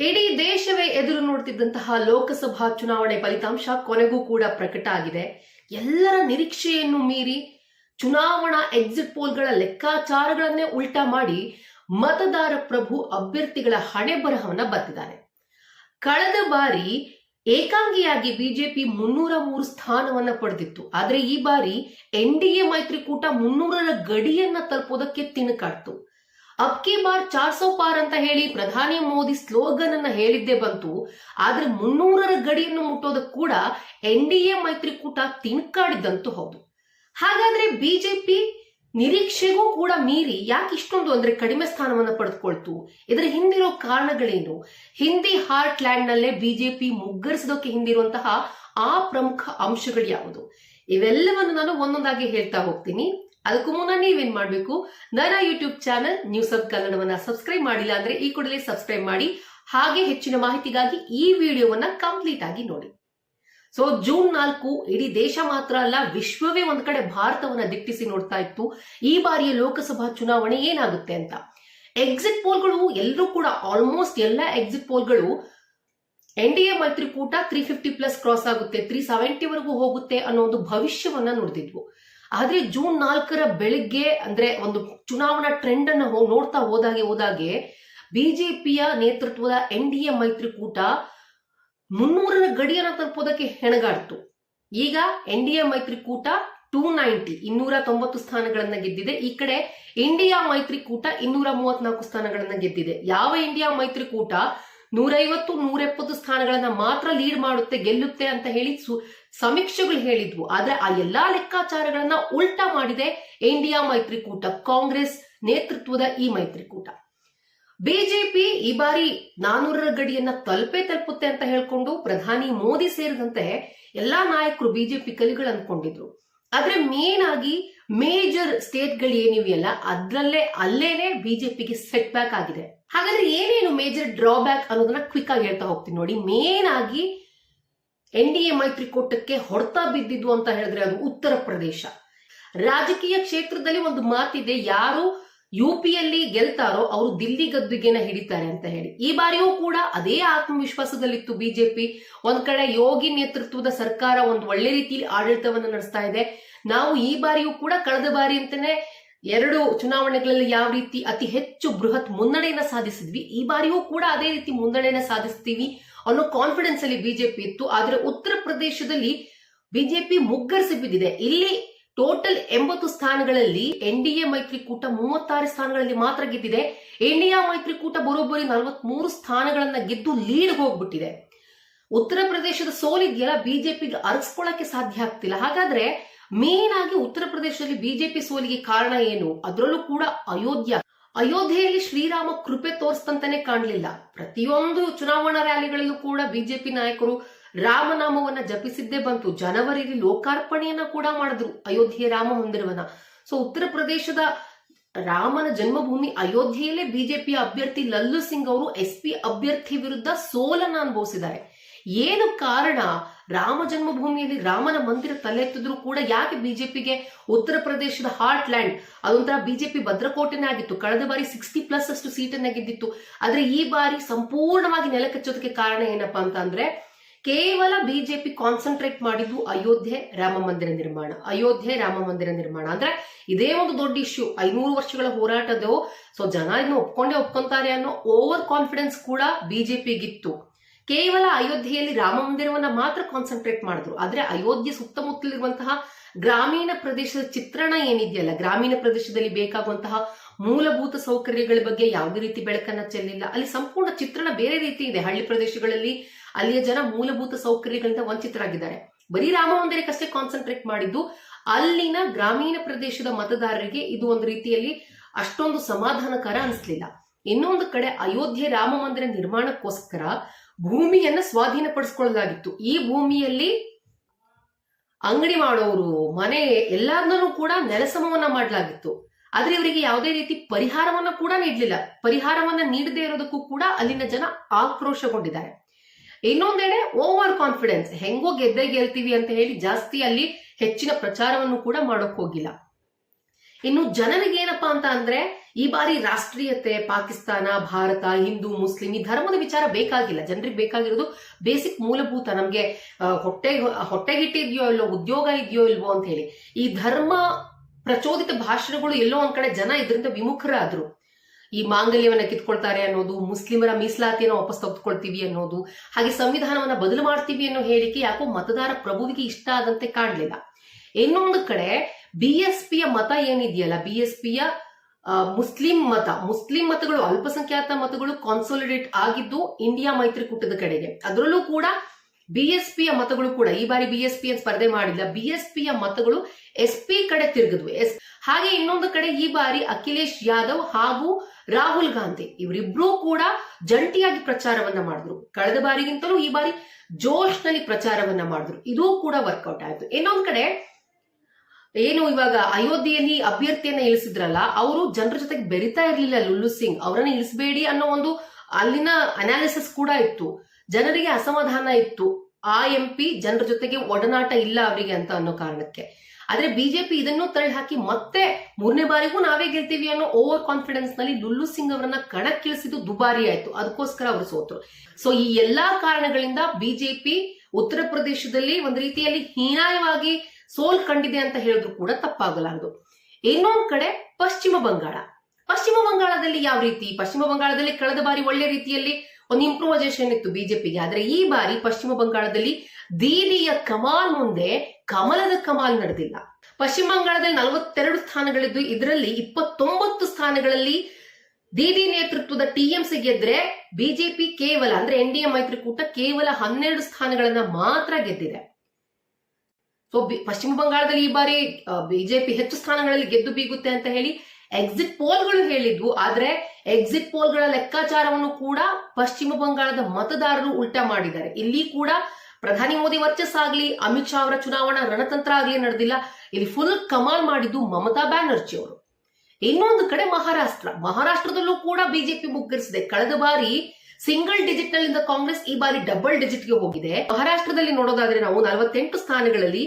ಇಡೀ ದೇಶವೇ ಎದುರು ನೋಡ್ತಿದ್ದಂತಹ ಲೋಕಸಭಾ ಚುನಾವಣೆ ಫಲಿತಾಂಶ ಕೊನೆಗೂ ಕೂಡ ಪ್ರಕಟ ಆಗಿದೆ. ಎಲ್ಲರ ನಿರೀಕ್ಷೆಯನ್ನು ಮೀರಿ ಚುನಾವಣಾ ಎಕ್ಸಿಟ್ ಪೋಲ್ಗಳ ಲೆಕ್ಕಾಚಾರಗಳನ್ನೇ ಉಲ್ಟಾ ಮಾಡಿ ಮತದಾರ ಪ್ರಭು ಅಭ್ಯರ್ಥಿಗಳ ಹಣೆ ಬರಹವನ್ನ ಬತ್ತಿದ್ದಾರೆ ಕಳೆದ ಬಾರಿ ಏಕಾಂಗಿಯಾಗಿ ಬಿಜೆಪಿ ಮುನ್ನೂರ ಮೂರು ಸ್ಥಾನವನ್ನ ಪಡೆದಿತ್ತು. ಆದ್ರೆ ಈ ಬಾರಿ ಎನ್ ಡಿ ಎ ಮೈತ್ರಿಕೂಟ ಮುನ್ನೂರರ ಗಡಿಯನ್ನ ತಲುಪೋದಕ್ಕೆ ತಿಣುಕಾಡ್ತು. ಅಬ್ಕಿ ಬಾರ್ ಚಾರ್ ಸೌ ಪಾರ್ ಅಂತ ಹೇಳಿ ಪ್ರಧಾನಿ ಮೋದಿ ಸ್ಲೋಗನ್ ಅನ್ನ ಹೇಳಿದ್ದೇ ಬಂತು. ಆದ್ರೆ ಮುನ್ನೂರರ ಗಡಿಯನ್ನು ಮುಟ್ಟೋದಕ್ಕೆ ಕೂಡ ಎನ್ ಡಿ ಎ ಮೈತ್ರಿಕೂಟ ತಿಣುಕಾಡಿದ್ದಂತೂ ಹೌದು. ಹಾಗಾದ್ರೆ ಬಿಜೆಪಿ ನಿರೀಕ್ಷೆಗೂ ಕೂಡ ಮೀರಿ ಯಾಕೆ ಇಷ್ಟೊಂದು ಅಂದ್ರೆ ಕಡಿಮೆ ಸ್ಥಾನವನ್ನ ಪಡೆದುಕೊಳ್ತು? ಇದರ ಹಿಂದಿರೋ ಕಾರಣಗಳೇನು? ಹಿಂದಿ ಹಾರ್ಟ್ ಲ್ಯಾಂಡ್ ನಲ್ಲೇ ಬಿಜೆಪಿ ಮುಗ್ಗರಿಸೋದಕ್ಕೆ ಹಿಂದಿರುವಂತಹ ಆ ಪ್ರಮುಖ ಅಂಶಗಳು ಯಾವುದು? ಇವೆಲ್ಲವನ್ನು ನಾನು ಒಂದೊಂದಾಗಿ ಹೇಳ್ತಾ ಹೋಗ್ತೀನಿ. ಅದಕ್ಕೂ ಮುನ್ನ ನೀವೇನ್ ಮಾಡ್ಬೇಕು? ನನ್ನ ಯೂಟ್ಯೂಬ್ ಚಾನಲ್ ನ್ಯೂಸ್ ಅಪ್ ಕನ್ನಡವನ್ನ ಸಬ್ಸ್ಕ್ರೈಬ್ ಮಾಡಿಲ್ಲ ಅಂದ್ರೆ ಈ ಕೂಡಲೇ ಸಬ್ಸ್ಕ್ರೈಬ್ ಮಾಡಿ. ಹಾಗೆ ಹೆಚ್ಚಿನ ಮಾಹಿತಿಗಾಗಿ ಈ ವಿಡಿಯೋವನ್ನ ಕಂಪ್ಲೀಟ್ ಆಗಿ ನೋಡಿ. ಸೊ ಜೂನ್ ನಾಲ್ಕು ಇಡೀ ದೇಶ ಮಾತ್ರ ಅಲ್ಲ, ವಿಶ್ವವೇ ಒಂದ್ ಕಡೆ ಭಾರತವನ್ನ ದಿಟ್ಟಿಸಿ ನೋಡ್ತಾ ಇತ್ತು. ಈ ಬಾರಿಯ ಲೋಕಸಭಾ ಚುನಾವಣೆ ಏನಾಗುತ್ತೆ ಅಂತ. ಎಕ್ಸಿಟ್ ಪೋಲ್ಗಳು ಎಲ್ಲರೂ ಕೂಡ ಆಲ್ಮೋಸ್ಟ್ ಎಲ್ಲ ಎಕ್ಸಿಟ್ ಪೋಲ್ಗಳು ಎನ್ ಡಿ ಎ ಮೈತ್ರಿಕೂಟ ತ್ರೀ ಫಿಫ್ಟಿ ಪ್ಲಸ್ ಕ್ರಾಸ್ ಆಗುತ್ತೆ ತ್ರೀ ಸೆವೆಂಟಿ ವರೆಗೂ ಹೋಗುತ್ತೆ ಅನ್ನೋ ಒಂದು ಭವಿಷ್ಯವನ್ನ ನೋಡ್ತಿದ್ವು. ಆದ್ರೆ ಜೂನ್ ನಾಲ್ಕರ ಬೆಳಿಗ್ಗೆ ಅಂದ್ರೆ ಒಂದು ಚುನಾವಣಾ ಟ್ರೆಂಡ್ ಅನ್ನು ನೋಡ್ತಾ ಹೋದಾಗೆ ಹೋದಾಗೆ ಬಿಜೆಪಿಯ ನೇತೃತ್ವದ ಎನ್ ಡಿ ಎ ಮೈತ್ರಿಕೂಟ ಮುನ್ನೂರರ ಗಡಿಯನ್ನು ತಲುಪೋದಕ್ಕೆ ಹೆಣಗಾಡ್ತು. ಈಗ ಎನ್ ಡಿ ಎ ಮೈತ್ರಿಕೂಟ ಟೂ ನೈಂಟಿ ಇನ್ನೂರ ತೊಂಬತ್ತು ಸ್ಥಾನಗಳನ್ನ ಗೆದ್ದಿದೆ. ಈ ಕಡೆ ಇಂಡಿಯಾ ಮೈತ್ರಿಕೂಟ ಇನ್ನೂರ ಮೂವತ್ನಾಲ್ಕು ಸ್ಥಾನಗಳನ್ನ ಗೆದ್ದಿದೆ. ಯಾವ ಇಂಡಿಯಾ ಮೈತ್ರಿಕೂಟ ನೂರೈವತ್ತು ನೂರೆಪ್ಪತ್ತು ಸ್ಥಾನಗಳನ್ನ ಮಾತ್ರ ಲೀಡ್ ಮಾಡುತ್ತೆ, ಗೆಲ್ಲುತ್ತೆ ಅಂತ ಹೇಳಿ ಸಮೀಕ್ಷೆಗಳು ಹೇಳಿದ್ವು. ಆದ್ರೆ ಆ ಎಲ್ಲಾ ಲೆಕ್ಕಾಚಾರಗಳನ್ನ ಉಲ್ಟಾ ಮಾಡಿದೆ ಇಂಡಿಯಾ ಮೈತ್ರಿಕೂಟ, ಕಾಂಗ್ರೆಸ್ ನೇತೃತ್ವದ ಈ ಮೈತ್ರಿಕೂಟ. ಬಿಜೆಪಿ ಈ ಬಾರಿ ನಾನೂರರ ಗಡಿಯನ್ನ ತಲುಪೇ ತಲುಪುತ್ತೆ ಅಂತ ಹೇಳ್ಕೊಂಡು ಪ್ರಧಾನಿ ಮೋದಿ ಸೇರಿದಂತೆ ಎಲ್ಲಾ ನಾಯಕರು ಬಿಜೆಪಿ ಕಲಿಗಳು ಅನ್ಕೊಂಡಿದ್ರು. ಆದ್ರೆ ಮೇನ್ ಆಗಿ ಮೇಜರ್ ಸ್ಟೇಟ್ಗಳು ಏನಿವೆಯಲ್ಲ ಅದ್ರಲ್ಲೇ ಅಲ್ಲೇನೆ ಬಿಜೆಪಿಗೆ ಸೆಟ್ ಬ್ಯಾಕ್ ಆಗಿದೆ. ಹಾಗಾದ್ರೆ ಏನೇನು ಮೇಜರ್ ಡ್ರಾಬ್ಯಾಕ್ ಅನ್ನೋದನ್ನ ಕ್ವಿಕ್ ಆಗಿ ಹೇಳ್ತಾ ಹೋಗ್ತೀನಿ ನೋಡಿ. ಮೇನ್ ಆಗಿ ಎನ್ ಡಿ ಎ ಮೈತ್ರಿಕೂಟಕ್ಕೆ ಹೊಡೆತ ಬಿದ್ದಿದ್ದು ಅಂತ ಹೇಳಿದ್ರೆ ಅದು ಉತ್ತರ ಪ್ರದೇಶ. ರಾಜಕೀಯ ಕ್ಷೇತ್ರದಲ್ಲಿ ಒಂದು ಮಾತಿದೆ, ಯಾರು ಯು ಪಿಯಲ್ಲಿ ಗೆಲ್ತಾರೋ ಅವರು ದಿಲ್ಲಿ ಗದ್ದುಗೆನ ಹಿಡಿತಾರೆ ಅಂತ ಹೇಳಿ. ಈ ಬಾರಿಯೂ ಕೂಡ ಅದೇ ಆತ್ಮವಿಶ್ವಾಸದಲ್ಲಿತ್ತು ಬಿಜೆಪಿ. ಒಂದ್ ಕಡೆ ಯೋಗಿ ನೇತೃತ್ವದ ಸರ್ಕಾರ ಒಂದು ಒಳ್ಳೆ ರೀತಿಯಲ್ಲಿ ಆಡಳಿತವನ್ನು ನಡೆಸ್ತಾ ಇದೆ. ನಾವು ಈ ಬಾರಿಯೂ ಕೂಡ ಕಳೆದ ಬಾರಿ ಅಂತಾನೆ ಎರಡು ಚುನಾವಣೆಗಳಲ್ಲಿ ಯಾವ ರೀತಿ ಅತಿ ಹೆಚ್ಚು ಬೃಹತ್ ಮುನ್ನಡೆಯನ್ನ ಸಾಧಿಸಿದ್ವಿ, ಈ ಬಾರಿಯೂ ಕೂಡ ಅದೇ ರೀತಿ ಮುನ್ನಡೆಯನ್ನ ಸಾಧಿಸ್ತೀವಿ ಅನ್ನೋ ಕಾನ್ಫಿಡೆನ್ಸ್ ಅಲ್ಲಿ ಬಿಜೆಪಿ ಇತ್ತು. ಆದ್ರೆ ಉತ್ತರ ಪ್ರದೇಶದಲ್ಲಿ ಬಿಜೆಪಿ ಮುಗ್ಗರಿಸಿ ಬಿದ್ದಿದೆ ಇಲ್ಲಿ ಟೋಟಲ್ ಎಂಬತ್ತು ಸ್ಥಾನಗಳಲ್ಲಿ ಎನ್ ಡಿ ಎ ಮೈತ್ರಿಕೂಟ ಮೂವತ್ತಾರು ಸ್ಥಾನಗಳಲ್ಲಿ ಮಾತ್ರ ಗೆದ್ದಿದೆ. ಇಂಡಿಯಾ ಮೈತ್ರಿಕೂಟ ಬರೋಬ್ಬರಿ ನಲವತ್ಮೂರು ಸ್ಥಾನಗಳನ್ನ ಗೆದ್ದು ಲೀಡ್ ಹೋಗ್ಬಿಟ್ಟಿದೆ. ಉತ್ತರ ಪ್ರದೇಶದ ಸೋಲಿದ್ಯಲ್ಲ ಬಿಜೆಪಿಗೆ ಅರಸ್ಕೊಳ್ಳಕ್ಕೆ ಸಾಧ್ಯ ಆಗ್ತಿಲ್ಲ. ಹಾಗಾದ್ರೆ ಮೇನ್ ಆಗಿ ಉತ್ತರ ಪ್ರದೇಶದಲ್ಲಿ ಬಿಜೆಪಿ ಸೋಲಿಗೆ ಕಾರಣ ಏನು? ಅದರಲ್ಲೂ ಕೂಡ ಅಯೋಧ್ಯ. ಅಯೋಧ್ಯೆಯಲ್ಲಿ ಶ್ರೀರಾಮ ಕೃಪೆ ತೋರಿಸ್ತಂತಾನೆ ಕಾಣಲಿಲ್ಲ. ಪ್ರತಿಯೊಂದು ಚುನಾವಣಾ ರ್ಯಾಲಿಗಳಲ್ಲೂ ಕೂಡ ಬಿಜೆಪಿ ನಾಯಕರು ರಾಮನಾಮವನ್ನ ಜಪಿಸಿದ್ದೇ ಬಂತು. ಜನವರಿಯಲ್ಲಿ ಲೋಕಾರ್ಪಣೆಯನ್ನ ಕೂಡ ಮಾಡಿದ್ರು ಅಯೋಧ್ಯೆ ರಾಮ ಮಂದಿರವನ್ನ. ಸೊ ಉತ್ತರ ಪ್ರದೇಶದ ರಾಮನ ಜನ್ಮಭೂಮಿ ಅಯೋಧ್ಯೆಯಲ್ಲೇ ಬಿಜೆಪಿ ಅಭ್ಯರ್ಥಿ ಲಲ್ಲು ಸಿಂಗ್ ಅವರು ಎಸ್ ಪಿ ಅಭ್ಯರ್ಥಿ ವಿರುದ್ಧ ಸೋಲನ್ನ ಅನುಭವಿಸಿದ್ದಾರೆ. ಏನು ಕಾರಣ ರಾಮ ಜನ್ಮಭೂಮಿಯಲ್ಲಿ ರಾಮನ ಮಂದಿರ ತಲೆ ತಲೆತ್ತಿದ್ರು ಕೂಡ ಯಾಕೆ ಬಿಜೆಪಿಗೆ ಉತ್ತರ ಪ್ರದೇಶದ ಹಾರ್ಟ್ ಲ್ಯಾಂಡ್ ಅದೊಂಥರ ಬಿಜೆಪಿ ಭದ್ರಕೋಟೆನೇ ಆಗಿತ್ತು. ಕಳೆದ ಬಾರಿ ಸಿಕ್ಸ್ಟಿ ಪ್ಲಸ್ ಅಷ್ಟು ಸೀಟನ್ನ ಗೆದ್ದಿತ್ತು. ಆದ್ರೆ ಈ ಬಾರಿ ಸಂಪೂರ್ಣವಾಗಿ ನೆಲಕಚ್ಚೋದಕ್ಕೆ ಕಾರಣ ಏನಪ್ಪಾ ಅಂತ ಅಂದ್ರೆ ಕೇವಲ ಬಿಜೆಪಿ ಕಾನ್ಸಂಟ್ರೇಟ್ ಮಾಡಿದ್ದು ಅಯೋಧ್ಯೆ ರಾಮ ಮಂದಿರ ನಿರ್ಮಾಣ, ಅಯೋಧ್ಯೆ ರಾಮ ಮಂದಿರ ನಿರ್ಮಾಣ. ಅಂದ್ರೆ ಇದೇ ಒಂದು ದೊಡ್ಡ ಇಶ್ಯೂ ಐನೂರು ವರ್ಷಗಳ ಹೋರಾಟದ್ದು, ಸೊ ಜನ ಇದನ್ನ ಒಪ್ಕೊಂಡೇ ಒಪ್ಕೊಂತಾರೆ ಅನ್ನೋ ಓವರ್ ಕಾನ್ಫಿಡೆನ್ಸ್ ಕೂಡ ಬಿಜೆಪಿಗಿತ್ತು. ಕೇವಲ ಅಯೋಧ್ಯೆಯಲ್ಲಿ ರಾಮ ಮಂದಿರವನ್ನ ಮಾತ್ರ ಕಾನ್ಸಂಟ್ರೇಟ್ ಮಾಡಿದ್ರು. ಆದ್ರೆ ಅಯೋಧ್ಯೆ ಸುತ್ತಮುತ್ತಲಿರುವಂತಹ ಗ್ರಾಮೀಣ ಪ್ರದೇಶದ ಚಿತ್ರಣ ಏನಿದೆಯಲ್ಲ, ಗ್ರಾಮೀಣ ಪ್ರದೇಶದಲ್ಲಿ ಬೇಕಾಗುವಂತಹ ಮೂಲಭೂತ ಸೌಕರ್ಯಗಳ ಬಗ್ಗೆ ಯಾವುದೇ ರೀತಿ ಬೆಳಕನ್ನ ಚೆಲ್ಲಿಲ್ಲ. ಅಲ್ಲಿ ಸಂಪೂರ್ಣ ಚಿತ್ರಣ ಬೇರೆ ರೀತಿ ಇದೆ. ಹಳ್ಳಿ ಪ್ರದೇಶಗಳಲ್ಲಿ ಅಲ್ಲಿಯ ಜನ ಮೂಲಭೂತ ಸೌಕರ್ಯಗಳಿಂದ ವಂಚಿತರಾಗಿದ್ದಾರೆ. ಬರೀ ರಾಮ ಮಂದಿರಕ್ಕಷ್ಟೇ ಕಾನ್ಸಂಟ್ರೇಟ್ ಮಾಡಿದ್ದು, ಅಲ್ಲಿನ ಗ್ರಾಮೀಣ ಪ್ರದೇಶದ ಮತದಾರರಿಗೆ ಇದು ಒಂದು ರೀತಿಯಲ್ಲಿ ಅಷ್ಟೊಂದು ಸಮಾಧಾನಕರ ಅನಿಸ್ಲಿಲ್ಲ. ಇನ್ನೊಂದು ಕಡೆ ಅಯೋಧ್ಯೆ ರಾಮ ಮಂದಿರ ನಿರ್ಮಾಣಕ್ಕೋಸ್ಕರ ಭೂಮಿಯನ್ನ ಸ್ವಾಧೀನಪಡಿಸ್ಕೊಳ್ಳಲಾಗಿತ್ತು. ಈ ಭೂಮಿಯಲ್ಲಿ ಅಂಗಡಿ ಮಾಡೋರು, ಮನೆ ಎಲ್ಲಾರ್ನೂ ಕೂಡ ನೆಲಸಮವನ್ನ ಮಾಡಲಾಗಿತ್ತು. ಆದ್ರೆ ಇವರಿಗೆ ಯಾವುದೇ ರೀತಿ ಪರಿಹಾರವನ್ನ ಕೂಡ ನೀಡಲಿಲ್ಲ. ಪರಿಹಾರವನ್ನ ನೀಡದೇ ಇರೋದಕ್ಕೂ ಕೂಡ ಅಲ್ಲಿನ ಜನ ಆಕ್ರೋಶಗೊಂಡಿದ್ದಾರೆ. ಇನ್ನೊಂದೆಡೆ ಓವರ್ ಕಾನ್ಫಿಡೆನ್ಸ್, ಹೆಂಗೋ ಗೆದ್ದೆ ಗೆಲ್ತೀವಿ ಅಂತ ಹೇಳಿ ಜಾಸ್ತಿ ಅಲ್ಲಿ ಹೆಚ್ಚಿನ ಪ್ರಚಾರವನ್ನು ಕೂಡ ಮಾಡೋಕ್ ಹೋಗಿಲ್ಲ. ಇನ್ನು ಜನರಿಗೆ ಏನಪ್ಪಾ ಅಂತ ಅಂದ್ರೆ ಈ ಬಾರಿ ರಾಷ್ಟ್ರೀಯತೆ, ಪಾಕಿಸ್ತಾನ, ಭಾರತ, ಹಿಂದೂ, ಮುಸ್ಲಿಂ ಈ ಧರ್ಮದ ವಿಚಾರ ಬೇಕಾಗಿಲ್ಲ. ಜನರಿಗೆ ಬೇಕಾಗಿರೋದು ಬೇಸಿಕ್ ಮೂಲಭೂತ ನಮ್ಗೆ ಹೊಟ್ಟೆ, ಹೊಟ್ಟೆಗಿಟ್ಟಿದ್ಯೋ ಇಲ್ವೋ, ಉದ್ಯೋಗ ಇದೆಯೋ ಇಲ್ವೋ ಅಂತ ಹೇಳಿ. ಈ ಧರ್ಮ ಪ್ರಚೋದಿತ ಭಾಷಣಗಳು ಎಲ್ಲೋ ಒಂದ್ ಕಡೆ ಜನ ಇದರಿಂದ ವಿಮುಖರಾದ್ರು. ಈ ಮಾಂಗಲ್ಯವನ್ನ ಕಿತ್ಕೊಳ್ತಾರೆ ಅನ್ನೋದು, ಮುಸ್ಲಿಮರ ಮೀಸಲಾತಿಯನ್ನು ವಾಪಸ್ ತೆಗೆದುಕೊಳ್ತೀವಿ ಅನ್ನೋದು, ಹಾಗೆ ಸಂವಿಧಾನವನ್ನ ಬದಲು ಮಾಡ್ತೀವಿ ಅನ್ನೋ ಹೇಳಿಕೆ ಯಾಕೋ ಮತದಾರ ಪ್ರಭುವಿಗೆ ಇಷ್ಟ ಆದಂತೆ ಕಾಣಲಿಲ್ಲ. ಇನ್ನೊಂದು ಕಡೆ ಬಿಎಸ್ಪಿಯ ಎಸ್ ಪಿಯ ಮತ ಏನಿದೆಯಲ್ಲ ಬಿ ಎಸ್ ಪಿಯ ಮುಸ್ಲಿಂ ಮತ, ಮುಸ್ಲಿಂ ಮತಗಳು ಅಲ್ಪಸಂಖ್ಯಾತ ಮತಗಳು ಕಾನ್ಸೋಲಿಡೇಟ್ ಆಗಿದ್ದು ಇಂಡಿಯಾ ಮೈತ್ರಿಕೂಟದ ಕಡೆಗೆ. ಅದರಲ್ಲೂ ಕೂಡ ಬಿ ಎಸ್ ಪಿಯ ಮತಗಳು ಕೂಡ, ಈ ಬಾರಿ ಬಿಎಸ್ಪಿ ಸ್ಪರ್ಧೆ ಮಾಡಿಲ್ಲ. ಬಿ ಎಸ್ ಪಿಯ ಮತಗಳು ಎಸ್ ಪಿ ಕಡೆ ತಿರುಗಿದ್ವು. ಎಸ್, ಹಾಗೆ ಇನ್ನೊಂದು ಕಡೆ ಈ ಬಾರಿ ಅಖಿಲೇಶ್ ಯಾದವ್ ಹಾಗೂ ರಾಹುಲ್ ಗಾಂಧಿ ಇವರಿಬ್ರು ಕೂಡ ಜಂಟಿಯಾಗಿ ಪ್ರಚಾರವನ್ನ ಮಾಡಿದ್ರು. ಕಳೆದ ಬಾರಿಗಿಂತಲೂ ಈ ಬಾರಿ ಜೋಶ್ನಲ್ಲಿ ಪ್ರಚಾರವನ್ನ ಮಾಡಿದ್ರು. ಇದು ಕೂಡ ವರ್ಕೌಟ್ ಆಯ್ತು. ಇನ್ನೊಂದು ಕಡೆ ಏನು ಇವಾಗ ಅಯೋಧ್ಯೆಯಲ್ಲಿ ಅಭ್ಯರ್ಥಿಯನ್ನ ಇಳಿಸಿದ್ರಲ್ಲ, ಅವರು ಜನರ ಜೊತೆಗೆ ಬೆರಿತಾ ಇರಲಿಲ್ಲ ಲುಲ್ಲು ಸಿಂಗ್. ಅವರನ್ನ ಇಳಿಸಬೇಡಿ ಅನ್ನೋ ಒಂದು ಅಲ್ಲಿನ ಅನಾಲಿಸಿಸ್ ಕೂಡ ಇತ್ತು. ಜನರಿಗೆ ಅಸಮಾಧಾನ ಇತ್ತು. ಆ ಎಂ ಪಿ ಜನರ ಜೊತೆಗೆ ಒಡನಾಟ ಇಲ್ಲ ಅವರಿಗೆ ಅಂತ ಅನ್ನೋ ಕಾರಣಕ್ಕೆ. ಆದ್ರೆ ಬಿಜೆಪಿ ಇದನ್ನು ತಳ್ಳಿ ಹಾಕಿ ಮತ್ತೆ ಮೂರನೇ ಬಾರಿಗೂ ನಾವೇ ಗೆಲ್ತೀವಿ ಅನ್ನೋ ಓವರ್ ಕಾನ್ಫಿಡೆನ್ಸ್ನಲ್ಲಿ ಲುಲ್ಲು ಸಿಂಗ್ ಅವರನ್ನ ಕಣಕ್ಕಿಳಿಸಿದ್ದು ದುಬಾರಿ ಆಯ್ತು. ಅದಕ್ಕೋಸ್ಕರ ಅವರು ಸೋತರು. ಸೊ ಈ ಎಲ್ಲಾ ಕಾರಣಗಳಿಂದ ಬಿಜೆಪಿ ಉತ್ತರ ಪ್ರದೇಶದಲ್ಲಿ ಒಂದು ರೀತಿಯಲ್ಲಿ ಹೀನಾಯವಾಗಿ ಸೋಲ್ ಕಂಡಿದೆ ಅಂತ ಹೇಳಿದ್ರು ಕೂಡ ತಪ್ಪಾಗಲಾರದು ಇನ್ನೊಂದ್ ಕಡೆ ಪಶ್ಚಿಮ ಬಂಗಾಳ. ಪಶ್ಚಿಮ ಬಂಗಾಳದಲ್ಲಿ ಯಾವ ರೀತಿ? ಪಶ್ಚಿಮ ಬಂಗಾಳದಲ್ಲಿ ಕಳೆದ ಬಾರಿ ಒಳ್ಳೆ ರೀತಿಯಲ್ಲಿ ಒಂದು ಇಂಪ್ರೂವೈಸೇಷನ್ ಇತ್ತು ಬಿಜೆಪಿಗೆ. ಆದ್ರೆ ಈ ಬಾರಿ ಪಶ್ಚಿಮ ಬಂಗಾಳದಲ್ಲಿ ದೀದಿಯ ಕಮಾಲ್ ಮುಂದೆ ಕಮಲದ ಕಮಾಲ್ ನಡೆದಿಲ್ಲ. ಪಶ್ಚಿಮ ಬಂಗಾಳದಲ್ಲಿ ನಲವತ್ತೆರಡು ಸ್ಥಾನಗಳಿದ್ದು, ಇದರಲ್ಲಿ ಇಪ್ಪತ್ತೊಂಬತ್ತು ಸ್ಥಾನಗಳಲ್ಲಿ ದೀದಿ ನೇತೃತ್ವದ ಟಿಎಂಸಿ ಗೆದ್ರೆ ಬಿಜೆಪಿ ಕೇವಲ, ಅಂದ್ರೆ ಎನ್ ಡಿ ಎ ಮೈತ್ರಿಕೂಟ ಕೇವಲ ಹನ್ನೆರಡು ಸ್ಥಾನಗಳನ್ನ ಮಾತ್ರ ಗೆದ್ದಿದೆ. ಸೊ ಪಶ್ಚಿಮ ಬಂಗಾಳದಲ್ಲಿ ಈ ಬಾರಿ ಬಿಜೆಪಿ ಹೆಚ್ಚು ಸ್ಥಾನಗಳಲ್ಲಿ ಗೆದ್ದು ಬೀಗುತ್ತೆ ಅಂತ ಹೇಳಿ ಎಕ್ಸಿಟ್ ಪೋಲ್ಗಳು ಹೇಳಿದ್ವು. ಆದ್ರೆ ಎಕ್ಸಿಟ್ ಪೋಲ್ಗಳ ಲೆಕ್ಕಾಚಾರವನ್ನು ಕೂಡ ಪಶ್ಚಿಮ ಬಂಗಾಳದ ಮತದಾರರು ಉಲ್ಟಾ ಮಾಡಿದ್ದಾರೆ. ಇಲ್ಲಿ ಕೂಡ ಪ್ರಧಾನಿ ಮೋದಿ ವರ್ಚಸ್ ವರ್ಚಸ್ಸಾಗ್ಲಿ ಅಮಿತ್ ಶಾ ಅವರ ಚುನಾವಣಾ ರಣತಂತ್ರ ಆಗ್ಲಿ ನಡೆದಿಲ್ಲ. ಇಲ್ಲಿ ಫುಲ್ ಕಮಾಲ್ ಮಾಡಿದ್ದು ಮಮತಾ ಬ್ಯಾನರ್ಜಿ ಅವರು. ಇನ್ನೊಂದು ಕಡೆ ಮಹಾರಾಷ್ಟ್ರ. ಮಹಾರಾಷ್ಟ್ರದಲ್ಲೂ ಕೂಡ ಬಿಜೆಪಿ ಮುಗ್ಗರಿಸಿದೆ. ಕಳೆದ ಬಾರಿ ಸಿಂಗಲ್ ಡಿಜಿಟ್ ನಲ್ಲಿಂದ ಕಾಂಗ್ರೆಸ್ ಈ ಬಾರಿ ಡಬಲ್ ಡಿಜಿಟ್ಗೆ ಹೋಗಿದೆ. ಮಹಾರಾಷ್ಟ್ರದಲ್ಲಿ ನೋಡೋದಾದ್ರೆ ನಾವು ನಲವತ್ತೆಂಟು ಸ್ಥಾನಗಳಲ್ಲಿ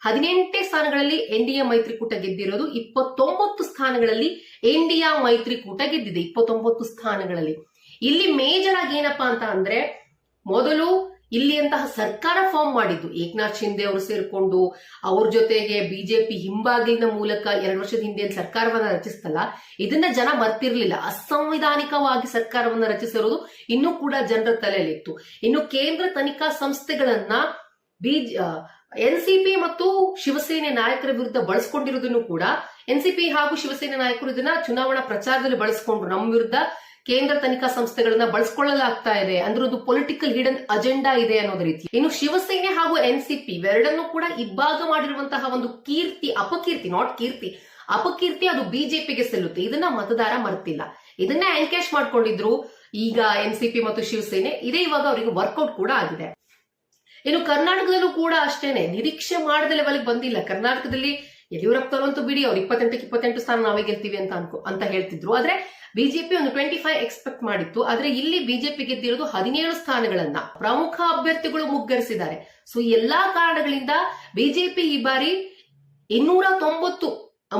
ಹದಿನೆಂಟೇ ಸ್ಥಾನಗಳಲ್ಲಿ ಎನ್ಡಿಎ ಮೈತ್ರಿಕೂಟ ಗೆದ್ದಿರೋದು, ಇಪ್ಪತ್ತೊಂಬತ್ತು ಸ್ಥಾನಗಳಲ್ಲಿ ಇಂಡಿಯಾ ಮೈತ್ರಿಕೂಟ ಗೆದ್ದಿದೆ, ಇಪ್ಪತ್ತೊಂಬತ್ತು ಸ್ಥಾನಗಳಲ್ಲಿ. ಇಲ್ಲಿ ಮೇಜರ್ ಆಗಿ ಏನಪ್ಪಾ ಅಂತ ಅಂದ್ರೆ, ಮೊದಲು ಇಲ್ಲಿ ಅಂತಹ ಸರ್ಕಾರ ಫಾರ್ಮ್ ಮಾಡಿದ್ದು. ಏಕನಾಥ್ ಶಿಂದೆ ಅವರು ಸೇರ್ಕೊಂಡು, ಅವ್ರ ಜೊತೆಗೆ ಬಿಜೆಪಿ ಹಿಂಬಾಗಿಲಿನ ಮೂಲಕ ಎರಡು ವರ್ಷದ ಹಿಂದೆ ಸರ್ಕಾರವನ್ನ ರಚಿಸ್ತಲ್ಲ, ಇದನ್ನ ಜನ ಮರ್ತಿರ್ಲಿಲ್ಲ. ಅಸಂವಿಧಾನಿಕವಾಗಿ ಸರ್ಕಾರವನ್ನ ರಚಿಸಿರೋದು ಇನ್ನೂ ಕೂಡ ಜನರ ತಲೆಯಲ್ಲಿತ್ತು. ಇನ್ನು ಕೇಂದ್ರ ತನಿಖಾ ಸಂಸ್ಥೆಗಳನ್ನ ಬಿಜ್ ಎನ್ಸಿಪಿ ಮತ್ತು ಶಿವಸೇನೆ ನಾಯಕರ ವಿರುದ್ಧ ಬಳಸ್ಕೊಂಡಿರೋದನ್ನು ಕೂಡ ಎನ್ ಎನ್ಸಿಪಿ ಹಾಗೂ ಶಿವಸೇನೆ ನಾಯಕರು ಇದನ್ನ ಚುನಾವಣಾ ಪ್ರಚಾರದಲ್ಲಿ ಬಳಸ್ಕೊಂಡ್ರು. ನಮ್ಮ ವಿರುದ್ಧ ಕೇಂದ್ರ ತನಿಖಾ ಸಂಸ್ಥೆಗಳನ್ನ ಬಳಸ್ಕೊಳ್ಳಲಾಗ್ತಾ ಇದೆ. ಅಂದ್ರೆ ಒಂದು ಪೊಲಿಟಿಕಲ್ ಹಿಡನ್ ಅಜೆಂಡಾ ಇದೆ ಅನ್ನೋದ ರೀತಿ. ಇನ್ನು ಶಿವಸೇನೆ ಹಾಗೂ ಎನ್ ಎನ್ಸಿಪಿ ಇವೆರಡನ್ನೂ ಕೂಡ ಇಬ್ಬಾಗ ಮಾಡಿರುವಂತಹ ಒಂದು ಕೀರ್ತಿ, ಅಪಕೀರ್ತಿ ನಾಟ್ ಕೀರ್ತಿ, ಅಪಕೀರ್ತಿ ಅದು ಬಿಜೆಪಿಗೆ ಸಲ್ಲುತ್ತೆ. ಇದನ್ನ ಮತದಾರ ಮರ್ತಿಲ್ಲ. ಇದನ್ನ ಎನ್ಕೇಶ್ ಮಾಡ್ಕೊಂಡಿದ್ರು ಈಗ ಎನ್ ಎನ್ಸಿಪಿ ಮತ್ತು ಶಿವಸೇನೆ. ಇದೇ ಇವಾಗ ಅವರಿಗೆ ವರ್ಕೌಟ್ ಕೂಡ ಆಗಿದೆ. ಇನ್ನು ಕರ್ನಾಟಕದಲ್ಲೂ ಕೂಡ ಅಷ್ಟೇನೆ. ನಿರೀಕ್ಷೆ ಮಾಡದ ಲೆವೆಲ್ಗೆ ಬಂದಿಲ್ಲ. ಕರ್ನಾಟಕದಲ್ಲಿ ಯಡಿಯೂರಪ್ಪನವರಂತೂ ಬಿಡಿ, ಅವ್ರು ಇಪ್ಪತ್ತೆಂಟಕ್ಕೆ ಇಪ್ಪತ್ತೆಂಟು ಸ್ಥಾನ ನಾವೇ ಗೆಲ್ತೀವಿ ಅಂತ ಅನ್ಕೋ ಅಂತ ಹೇಳ್ತಿದ್ರು. ಆದ್ರೆ ಬಿಜೆಪಿ ಒಂದು ಟ್ವೆಂಟಿ ಫೈವ್ ಎಕ್ಸ್ಪೆಕ್ಟ್ ಮಾಡಿತ್ತು. ಆದ್ರೆ ಇಲ್ಲಿ ಬಿಜೆಪಿ ಗೆದ್ದಿರೋದು ಹದಿನೇಳು ಸ್ಥಾನಗಳನ್ನ ಪ್ರಮುಖ ಅಭ್ಯರ್ಥಿಗಳು ಮುಗ್ಗರಿಸಿದ್ದಾರೆ. ಸೊ ಎಲ್ಲಾ ಕಾರಣಗಳಿಂದ ಬಿಜೆಪಿ ಈ ಬಾರಿ ಇನ್ನೂರ ತೊಂಬತ್ತು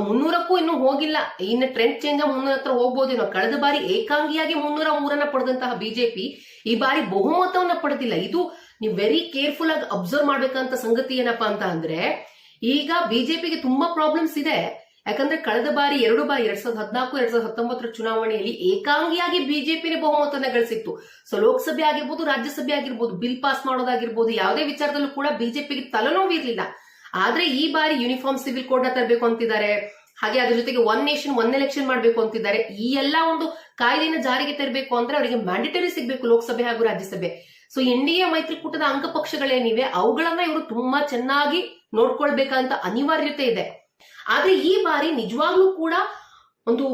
ಮುನ್ನೂರಕ್ಕೂ ಇನ್ನೂ ಹೋಗಿಲ್ಲ. ಇನ್ನು ಟ್ರೆಂಡ್ ಚೇಂಜ್ ಮುನ್ನೂರ ಹತ್ರ ಹೋಗ್ಬೋದೇನೋ. ಕಳೆದ ಬಾರಿ ಏಕಾಂಗಿಯಾಗಿ ಮುನ್ನೂರ ಮೂರನ್ನ ಪಡೆದಂತಹ ಬಿಜೆಪಿ ಈ ಬಾರಿ ಬಹುಮತವನ್ನ ಪಡೆದಿಲ್ಲ. ಇದು ನೀವು ವೆರಿ ಕೇರ್ಫುಲ್ ಆಗಿ ಅಬ್ಸರ್ವ್ ಮಾಡ್ಬೇಕಂತ ಸಂಗತಿ ಏನಪ್ಪಾ ಅಂತ ಅಂದ್ರೆ, ಈಗ ಬಿಜೆಪಿಗೆ ತುಂಬಾ ಪ್ರಾಬ್ಲಮ್ಸ್ ಇದೆ. ಯಾಕಂದ್ರೆ ಕಳೆದ ಬಾರಿ, ಎರಡು ಬಾರಿ, ಎರಡ್ ಸಾವಿರದ ಹದಿನಾಲ್ಕು, ಎರಡ್ ಸಾವಿರದ ಹತ್ತೊಂಬತ್ತರ ಚುನಾವಣೆಯಲ್ಲಿ ಏಕಾಂಗಿಯಾಗಿ ಬಿಜೆಪಿನೇ ಬಹುಮತನ ಗಳಿಸಿತ್ತು. ಸೊ ಲೋಕಸಭೆ ಆಗಿರ್ಬೋದು, ರಾಜ್ಯಸಭೆ ಆಗಿರ್ಬೋದು ಬಿಲ್ ಪಾಸ್ ಮಾಡೋದಾಗಿರ್ಬೋದು, ಯಾವುದೇ ವಿಚಾರದಲ್ಲೂ ಕೂಡ ಬಿಜೆಪಿಗೆ ತಲೆನೋವಿರ್ಲಿಲ್ಲ ಆದ್ರೆ ಈ ಬಾರಿ ಯೂನಿಫಾರ್ಮ್ ಸಿವಿಲ್ ಕೋಡ್ನ ತರಬೇಕು ಅಂತಿದ್ದಾರೆ. ಹಾಗೆ ಅದ್ರ ಜೊತೆಗೆ ಒನ್ ನೇಷನ್ ಒನ್ ಎಲೆಕ್ಷನ್ ಮಾಡಬೇಕು ಅಂತಿದ್ದಾರೆ. ಈ ಎಲ್ಲಾ ಒಂದು ಕಾಯ್ದೆನ ಜಾರಿಗೆ ತರಬೇಕು ಅಂದ್ರೆ ಅವರಿಗೆ ಮ್ಯಾಂಡೇಟರಿ ಸಿಗಬೇಕು ಲೋಕಸಭೆ ಹಾಗೂ ರಾಜ್ಯಸಭೆ. ಸೊ ಎನ್ ಡಿ ಎ ಮೈತ್ರಿಕೂಟದ ಅಂಗಪಕ್ಷಗಳೇನಿವೆ, ಅವುಗಳನ್ನ ಇವರು ತುಂಬಾ ಚೆನ್ನಾಗಿ ನೋಡ್ಕೊಳ್ಬೇಕಂತ ಅನಿವಾರ್ಯತೆ ಇದೆ. ಆದ್ರೆ ಈ ಬಾರಿ ನಿಜವಾಗ್ಲೂ ಕೂಡ ಒಂದು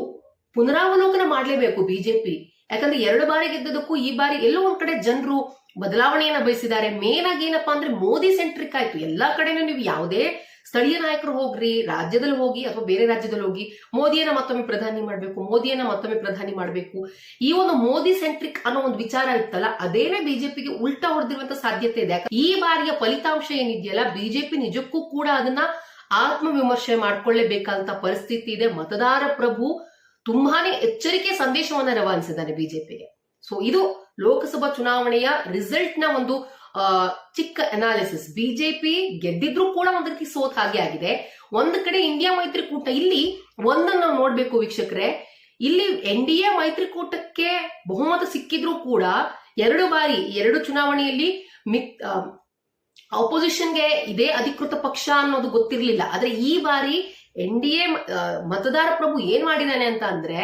ಪುನರಾವಲೋಕನ ಮಾಡಲೇಬೇಕು ಬಿಜೆಪಿ. ಯಾಕಂದ್ರೆ ಎರಡು ಬಾರಿ ಗೆದ್ದದಕ್ಕೂ ಈ ಬಾರಿ ಎಲ್ಲೋ ಒಂದ್ ಕಡೆ ಜನರು ಬದಲಾವಣೆಯನ್ನ ಬಯಸಿದ್ದಾರೆ. ಮೇನ್ ಆಗಿ ಏನಪ್ಪಾ ಅಂದ್ರೆ ಮೋದಿ ಸೆಂಟ್ರಿಕ್ ಆಯ್ತು. ಎಲ್ಲಾ ಕಡೆನೂ ನೀವು ಯಾವುದೇ ಸ್ಥಳೀಯ ನಾಯಕರು ಹೋಗ್ರಿ, ರಾಜ್ಯದಲ್ಲಿ ಹೋಗಿ ಅಥವಾ ಬೇರೆ ರಾಜ್ಯದಲ್ಲಿ ಹೋಗಿ, ಮೋದಿಯನ್ನ ಮತ್ತೊಮ್ಮೆ ಪ್ರಧಾನಿ ಮಾಡ್ಬೇಕು, ಮೋದಿಯನ್ನ ಮತ್ತೊಮ್ಮೆ ಪ್ರಧಾನಿ ಮಾಡ್ಬೇಕು. ಈ ಒಂದು ಮೋದಿ ಸೆಂಟ್ರಿಕ್ ಅನ್ನೋ ಒಂದು ವಿಚಾರ ಇತ್ತಲ್ಲ, ಅದೇನೇ ಬಿಜೆಪಿಗೆ ಉಲ್ಟಾ ಹೊಡೆದಿರುವಂತ ಸಾಧ್ಯತೆ ಇದೆ. ಈ ಬಾರಿಯ ಫಲಿತಾಂಶ ಏನಿದೆಯಲ್ಲ, ಬಿಜೆಪಿ ನಿಜಕ್ಕೂ ಕೂಡ ಅದನ್ನ ಆತ್ಮ ವಿಮರ್ಶೆ ಮಾಡ್ಕೊಳ್ಳೇಬೇಕಾದಂತ ಪರಿಸ್ಥಿತಿ ಇದೆ. ಮತದಾರ ಪ್ರಭು ತುಂಬಾನೇ ಎಚ್ಚರಿಕೆ ಸಂದೇಶವನ್ನ ರವಾನಿಸಿದ್ದಾನೆ ಬಿಜೆಪಿಗೆ. ಸೊ ಇದು ಲೋಕಸಭಾ ಚುನಾವಣೆಯ ರಿಸಲ್ಟ್ನ ಒಂದು ಚಿಕ್ಕ ಅನಾಲಿಸಿಸ್ ಬಿಜೆಪಿ ಗೆದ್ದಿದ್ರು ಕೂಡ ಒಂದ್ ರೀತಿ ಸೋತ್ ಹಾಗೆ ಆಗಿದೆ. ಒಂದ್ ಕಡೆ ಇಂಡಿಯಾ ಮೈತ್ರಿಕೂಟ ಇಲ್ಲಿ ಒಂದನ್ನ ನಾವು ನೋಡ್ಬೇಕು ವೀಕ್ಷಕರೇ. ಇಲ್ಲಿ ಎನ್ ಡಿ ಎ ಮೈತ್ರಿಕೂಟಕ್ಕೆ ಬಹುಮತ ಸಿಕ್ಕಿದ್ರು ಕೂಡ ಎರಡು ಬಾರಿ, ಎರಡು ಚುನಾವಣೆಯಲ್ಲಿ ಮಿಕ್ ಆಪೋಸಿಷನ್ಗೆ ಇದೇ ಅಧಿಕೃತ ಪಕ್ಷ ಅನ್ನೋದು ಗೊತ್ತಿರಲಿಲ್ಲ. ಆದ್ರೆ ಈ ಬಾರಿ ಎನ್ ಡಿ ಎ ಮತದಾರ ಪ್ರಭು ಏನ್ ಮಾಡಿದಾನೆ ಅಂತ ಅಂದ್ರೆ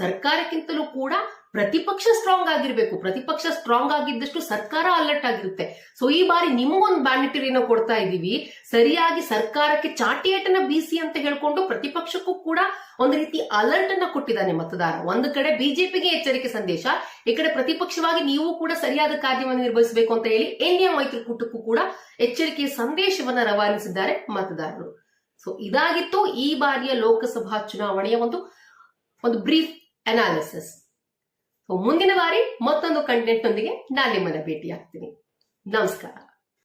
ಸರ್ಕಾರಕ್ಕಿಂತಲೂ ಕೂಡ ಪ್ರತಿಪಕ್ಷ ಸ್ಟ್ರಾಂಗ್ ಆಗಿರ್ಬೇಕು. ಪ್ರತಿಪಕ್ಷ ಸ್ಟ್ರಾಂಗ್ ಆಗಿದ್ದಷ್ಟು ಸರ್ಕಾರ ಅಲರ್ಟ್ ಆಗಿರುತ್ತೆ. ಸೊ ಈ ಬಾರಿ ನಿಮಗೊಂದು ಬ್ಯಾನಿಟರಿನ ಕೊಡ್ತಾ ಇದೀವಿ ಸರಿಯಾಗಿ ಸರ್ಕಾರಕ್ಕೆ ಚಾಟಿಯೇಟನ ಬೀಸಿ ಅಂತ ಹೇಳ್ಕೊಂಡು ಪ್ರತಿಪಕ್ಷಕ್ಕೂ ಕೂಡ ಒಂದು ರೀತಿ ಅಲರ್ಟ್ ಅನ್ನ ಕೊಟ್ಟಿದ್ದಾನೆ ಮತದಾರ. ಒಂದು ಕಡೆ ಬಿಜೆಪಿಗೆ ಎಚ್ಚರಿಕೆ ಸಂದೇಶ, ಈ ಕಡೆ ಪ್ರತಿಪಕ್ಷವಾಗಿ ನೀವು ಕೂಡ ಸರಿಯಾದ ಕಾರ್ಯವನ್ನು ನಿರ್ವಹಿಸಬೇಕು ಅಂತ ಹೇಳಿ ಎನ್ಡಿಎ ಮೈತ್ರಿಕೂಟಕ್ಕೂ ಕೂಡ ಎಚ್ಚರಿಕೆಯ ಸಂದೇಶವನ್ನ ರವಾನಿಸಿದ್ದಾರೆ ಮತದಾರರು. ಸೊ ಇದಾಗಿತ್ತು ಈ ಬಾರಿಯ ಲೋಕಸಭಾ ಚುನಾವಣೆಯ ಒಂದು ಒಂದು ಬ್ರೀಫ್ ಅನಾಲಿಸಿಸ್ ಮುಂದಿನ ಬಾರಿ ಮತ್ತೊಂದು ಕಂಟೆಂಟ್ ನೊಂದಿಗೆ ನಾನು ನಿಮ್ಮನ್ನ ಭೇಟಿ ಆಗ್ತೀನಿ ನಮಸ್ಕಾರ.